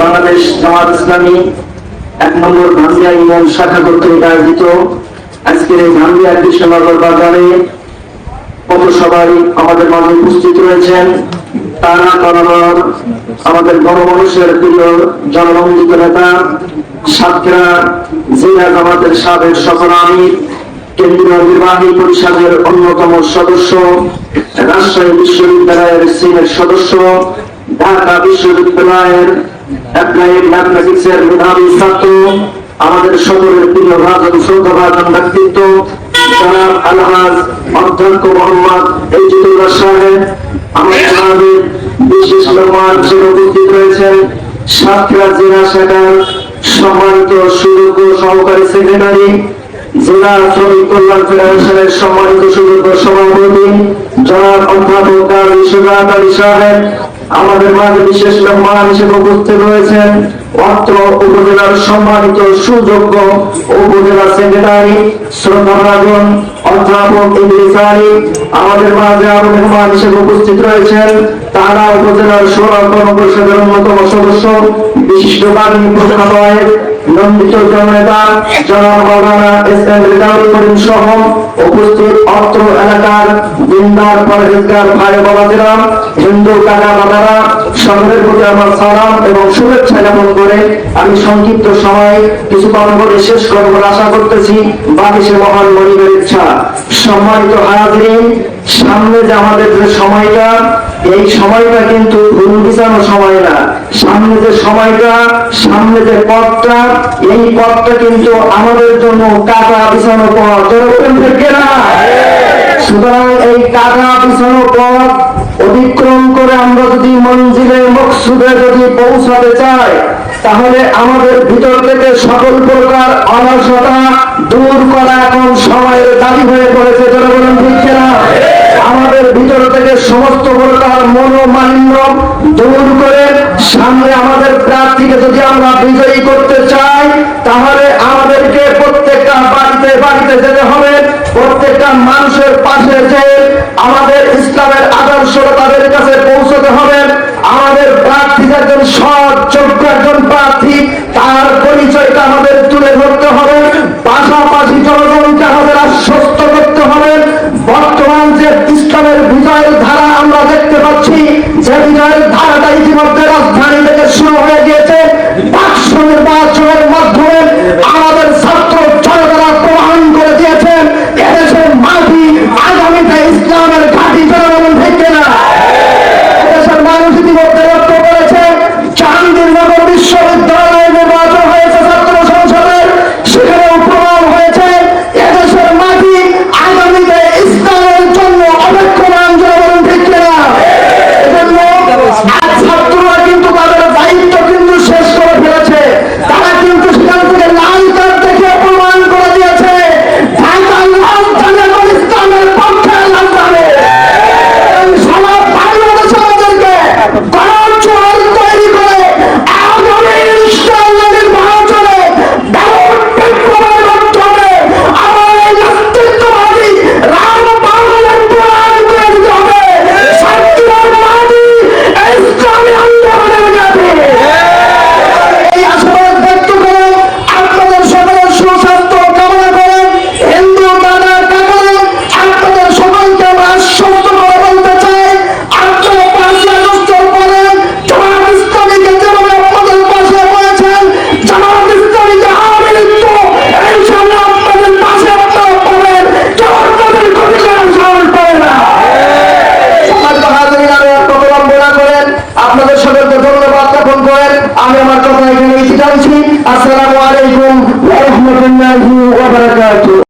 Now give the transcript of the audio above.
বাংলাদেশ জামাত ইসলামী এক নম্বর Gambia union শাখা কর্তৃক আয়োজিত আজকের এই গাম্বিয়া কৃষ্ণনগর বাজারে পৌরসভায় আমাদের মাঝে উপস্থিত রয়েছেন তারা করানোর আমাদের গণমানুষের প্রিয় জননন্দিত নেতা, সাতক্ষীরা জেলা জামাতের সাবেক সফর আমির, কেন্দ্রীয় নির্বাহী পরিষদের অন্যতম সদস্য, রাজশাহী বিশ্ববিদ্যালয়ের সিনেট সদস্য ঢাকা বিশ্ববিদ্যালয়ের আমাদের সকলের সম্মানিত সুযোগ্য সহকারী সেক্রেটারি, জেলা শ্রমিক কল্যাণ ফেডারেশনের সম্মানিত সুযোগ্য সভাপতি জনাব অধ্যাপক আমাদের মাঝে বিশেষ মেহমান হিসেবে উপস্থিত রয়েছেন। অত্র উপজেলার সম্মানিত সুযোগ্য উপজেলা সেক্রেটারি শ্রদ্ধাভাজন অধ্যাপক আমাদের মাঝে আরও মেহমান হিসেবে উপস্থিত রয়েছেন। তারা উপজেলার সোনা কর্মপরিষদের অন্যতম সদস্য, বিশিষ্ট বাহিনী প্রধানয় করে আমি সংক্ষিপ্ত সময় কিছু কথা শেষ করব আশা করতেছি, বাকি সে মহান মনিবের ইচ্ছা। সম্মানিত হায়াদিন সামনে যে আমাদের যে সময়টা, এই সময়টা কিন্তু সময় না। সামনে যে সময়টা সামনে যে পথটা, এই পথটা কিন্তু আমাদের জন্য বিছানো পথ। সুতরাং এই বিছানো পথ অতিক্রম করে আমরা যদি মঞ্জিলে মকসুদে যদি পৌঁছাতে চাই, তাহলে আমাদের ভিতর থেকে সকল প্রকার অলসতা দূর করা এখন সময়ের দাবি হয়ে পড়েছে। ঠিক না আমাদের ভিতর থেকে সমস্ত প্রকার মনোমালিন্য দূর করে সামনে আমাদের প্রার্থীকে যদি আমরা বিজয়ী করতে চাই, তাহলে আমাদেরকে প্রত্যেকটা বাড়িতে বাড়িতে যেতে হবে। প্রত্যেকটা মানুষের পাশে যে আমাদের ইসলামের আদর্শ তাদের কাছে পৌঁছতে হবে। আমাদের প্রার্থী একজন সৎ, যোগ্য একজন প্রার্থী, তার পরিচয়টা আমাদের তুলে ধরতে হবে। পাশাপাশি জনগণকে আমাদের আশ্বস্ত করতে হবে। বর্তমান যে ইসলামের বিজয়ের ধারা আমরা দেখতে পাচ্ছি, যে বিজয়ের ইতিমধ্যে রাজধানী থেকে শুরু হয়ে গিয়েছে। আমি আমার কথা এখানে আসসালামু আলাইকুম ওয়া